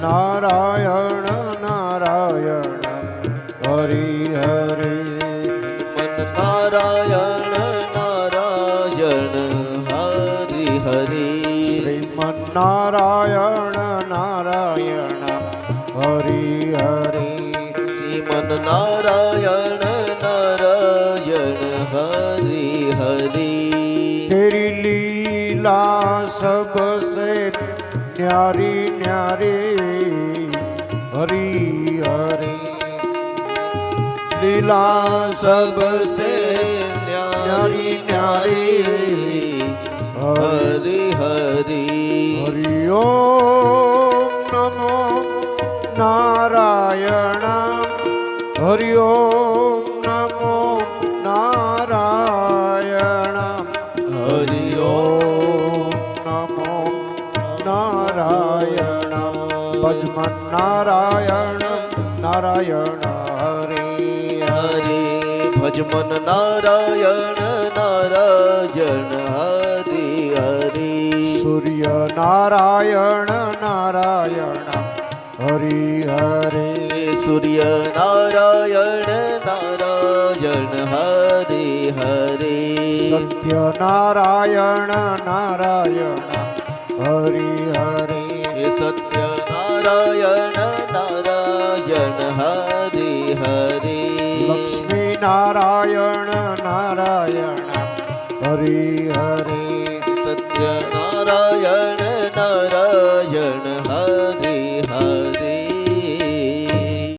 નારાયણ નારાયણ હરિ હરે. મન નારાયણ નારાયણ હરિ હરે. શ્રીમન નારાયણ નારાયણ હરિ હરે. શ્રીમન નારાયણ નારાયણ હરિ હરે. તેરી લીલા સબસે ન્યારી ન્યારી હરી હરી લીલા સબસે ન્યારી ન્યારી હરી હરી હરિયો નમો નારાયણ હરિયો નમો નારાયણ હરી નારાયણ ભજમન નારાયણ નારાયણ હરે હરે ભજમન નારાયણ નારાયણ હરે હરે સૂર્ય નારાયણ નારાયણ હરે હરે સૂર્ય નારાયણ નારાયણ હરે હરે સત્ય નારાયણ નારાયણ હરે હરિ સત્ય નારાયણ નારાયણ હરે હરે લક્ષ્મી નારાયણ નારાયણ હરે હરે સત્ય નારાયણ નારાયણ